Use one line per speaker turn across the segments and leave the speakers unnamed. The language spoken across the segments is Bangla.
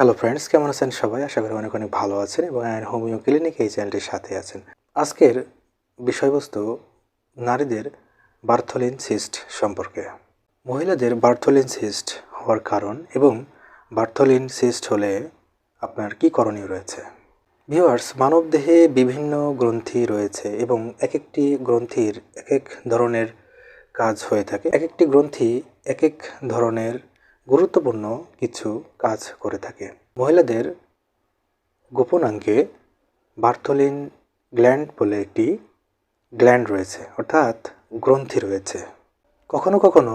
হ্যালো ফ্রেন্ডস কেমন আছেন সবাই? আশা করি অনেক অনেক ভালো আছেন এবং আয়ন হোমিও ক্লিনিক এই চ্যানেলটির সাথে আছেন। আজকের বিষয়বস্তু নারীদের বার্থলিন সিস্ট সম্পর্কে। মহিলাদের বার্থলিন সিস্ট হওয়ার কারণ এবং বার্থলিন সিস্ট হলে আপনার কী করণীয় রয়েছে? ভিউয়ার্স মানবদেহে বিভিন্ন গ্রন্থি রয়েছে এবং এক একটি গ্রন্থির এক এক ধরনের কাজ হয়ে থাকে। এক একটি গ্রন্থি এক এক ধরনের গুরুত্বপূর্ণ কিছু কাজ করে থাকে। মহিলাদের গোপনাঙ্গে বার্থলিন গ্ল্যান্ড বলে একটি গ্ল্যান্ড রয়েছে, অর্থাৎ গ্রন্থি রয়েছে। কখনো কখনো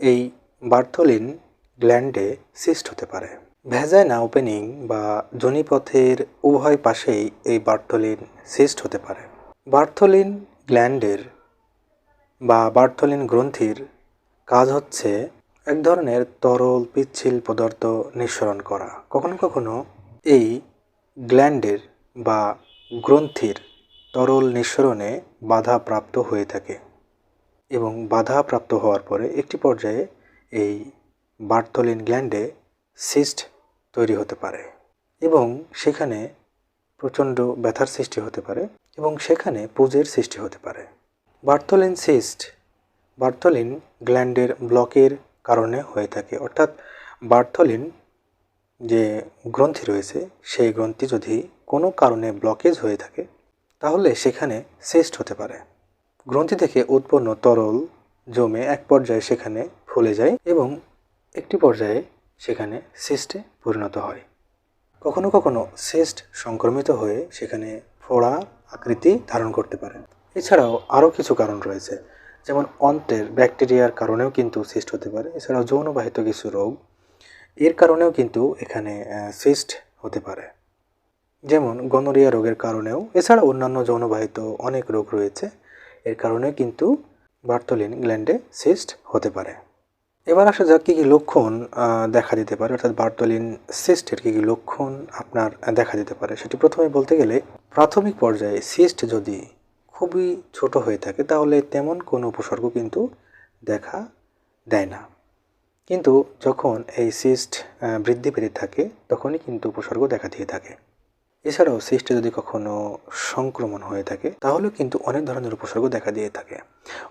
এই বার্থলিন গ্ল্যান্ডে সিস্ট হতে পারে। ভ্যাজাইনা ওপেনিং বা যোনিপথের উভয় পাশেই এই বার্থলিন সিস্ট হতে পারে। বার্থলিন গ্ল্যান্ডের বা বার্থলিন গ্রন্থির কাজ হচ্ছে এক ধরনের তরল পিচ্ছিল পদার্থ নিঃসরণ করা। কখনো কখনো এই গ্ল্যান্ডের বা গ্রন্থির তরল নিঃসরণে বাধা প্রাপ্ত হয়ে থাকে এবং বাধা প্রাপ্ত হওয়ার পরে একটি পর্যায়ে এই বার্থলিন গ্ল্যান্ডে সিস্ট তৈরি হতে পারে এবং সেখানে প্রচণ্ড ব্যথার সৃষ্টি হতে পারে এবং সেখানে পুজের সৃষ্টি হতে পারে। বার্থলিন সিস্ট বার্থলিন গ্ল্যান্ডের ব্লকের কারণে হয়ে থাকে। অর্থাৎ বার্থলিন যে গ্রন্থি রয়েছে, সেই গ্রন্থি যদি কোনো কারণে ব্লকেজ হয়ে থাকে, তাহলে সেখানে সিস্ট হতে পারে। গ্রন্থি থেকে উৎপন্ন তরল জমে এক পর্যায়ে সেখানে ফুলে যায় এবং একটি পর্যায়ে সেখানে সিস্টে পরিণত হয়। কখনো কখনো সিস্ট সংক্রমিত হয়ে সেখানে ফোড়া আকৃতি ধারণ করতে পারে। এছাড়াও আরও কিছু কারণ রয়েছে। যেমন অন্ত্রের ব্যাকটেরিয়ার কারণেও কিন্তু সিস্ট হতে পারে, এছাড়াও যৌনবাহিত কিছু রোগ, এর কারণেও কিন্তু এখানে সিস্ট হতে পারে। যেমন গনোরিয়া রোগের কারণেও এছাড়া অন্যান্য যৌনবাহিত অনেক রোগ রয়েছে, এর কারণে কিন্তু বার্থলিন গ্ল্যান্ডে সিস্ট হতে পারে। এবার আসা যাক কী কী লক্ষণ দেখা দিতে পারে, অর্থাৎ বার্থলিন সিস্টের কী কী লক্ষণ আপনার দেখা দিতে পারে। সেটি প্রথমে বলতে গেলে প্রাথমিক পর্যায়ে সিস্ট যদি খুবই ছোট হয়ে থাকে, তাহলে তেমন কোনো উপসর্গ কিন্তু দেখা দেয় না। কিন্তু যখন এই সিস্ট বৃদ্ধি পেতে থাকে, তখনই কিন্তু উপসর্গ দেখা দিয়ে থাকে। এছাড়াও সিস্টে যদি কখনো সংক্রমণ হয়ে থাকে, তাহলেও কিন্তু অনেক ধরনের উপসর্গ দেখা দিয়ে থাকে।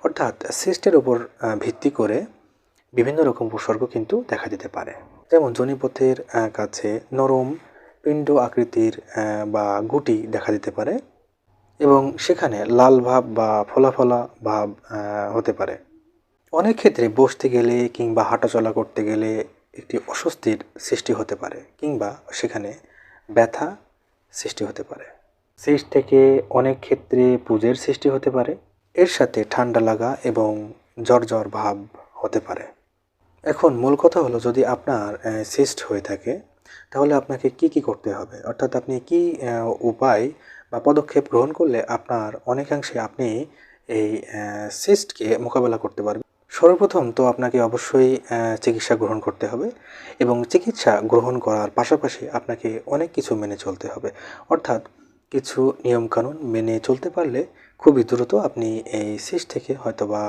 অর্থাৎ সিস্টের উপর ভিত্তি করে বিভিন্ন রকম উপসর্গ কিন্তু দেখা দিতে পারে। যেমন জনিপথের কাছে নরম, পিণ্ড আকৃতির বা গুটি দেখা দিতে পারে। এবং সেখানে লাল ভাব বা ফোলা ফোলা ভাব হতে পারে। অনেক ক্ষেত্রে বসতে গেলে কিংবা হাঁটাচলা করতে গেলে একটি অস্বস্তির সৃষ্টি হতে পারে, কিংবা সেখানে ব্যথা সৃষ্টি হতে পারে। সিস্ট থেকে অনেক ক্ষেত্রে পুজের সৃষ্টি হতে পারে। এর সাথে ঠান্ডা লাগা এবং জ্বর জ্বর ভাব হতে পারে। এখন মূল কথা হলো, যদি আপনার সিস্ট হয়ে থাকে, তাহলে আপনাকে কি কি করতে হবে? অর্থাৎ আপনি কি উপায় বা পদক্ষেপ গ্রহণ করলে আপনার অনেকাংশে আপনি এই সিস্টকে মোকাবেলা করতে পারবেন। সর্বপ্রথম তো আপনাকে অবশ্যই চিকিৎসা গ্রহণ করতে হবে এবং চিকিৎসা গ্রহণ করার পাশাপাশি আপনাকে অনেক কিছু মেনে চলতে হবে। অর্থাৎ কিছু নিয়মকানুন মেনে চলতে পারলে খুবই দ্রুত আপনি এই সিস্ট থেকে হয়তোবা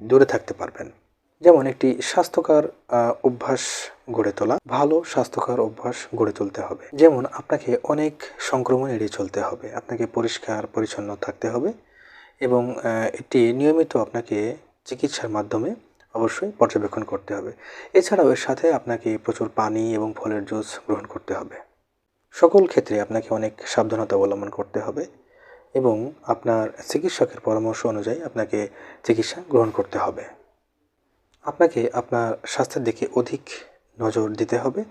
দূরে থাকতে পারবেন। যেমন একটি স্বাস্থ্যকর অভ্যাস গড়ে তোলা, ভালো স্বাস্থ্যকর অভ্যাস গড়ে তুলতে হবে। যেমন আপনাকে অনেক সংক্রমণ এড়িয়ে চলতে হবে, আপনাকে পরিষ্কার, পরিচ্ছন্ন থাকতে হবে এবং এটি নিয়মিত আপনাকে চিকিৎসার মাধ্যমে অবশ্যই পর্যবেক্ষণ করতে হবে। এছাড়াও এর সাথে আপনাকে প্রচুর পানি এবং ফলের জুস গ্রহণ করতে হবে। সকল ক্ষেত্রে আপনাকে অনেক সাবধানতা অবলম্বন করতে হবে এবং আপনার চিকিৎসকের পরামর্শ অনুযায়ী আপনাকে চিকিৎসা গ্রহণ করতে হবে। আপনাকে আপনার স্বাস্থ্যের দিকে অধিক নজর দিতে হবে।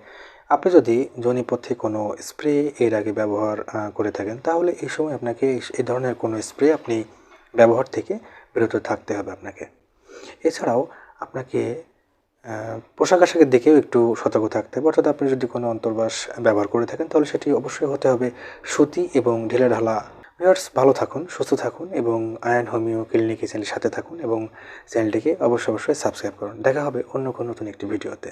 আপনি যদি জনিপথে কোনো স্প্রে এর আগে ব্যবহার করে থাকেন, তাহলে এই সময় আপনাকে এই- ধরনের কোনো স্প্রে আপনি ব্যবহার থেকে বিরত থাকতে হবে আপনাকে। এছাড়াও আপনাকে পোশাক আশাকের দিকেও একটু সতর্ক থাকতে হবে। অর্থাৎ আপনি যদি কোনো অন্তর্বাস ব্যবহার করে থাকেন, তাহলে সেটি অবশ্যই হতে হবে সুতি এবং ঢিলে ঢালা ভিউয়ার্স, ভালো থাকুন, সুস্থ থাকুন এবং আয়ন হোমিও ক্লিনিক চ্যানেলের সাথে থাকুন এবং চ্যানেলটিকে অবশ্যই অবশ্যই সাবস্ক্রাইব করুন। দেখা হবে অন্য কোনো নতুন একটি ভিডিওতে।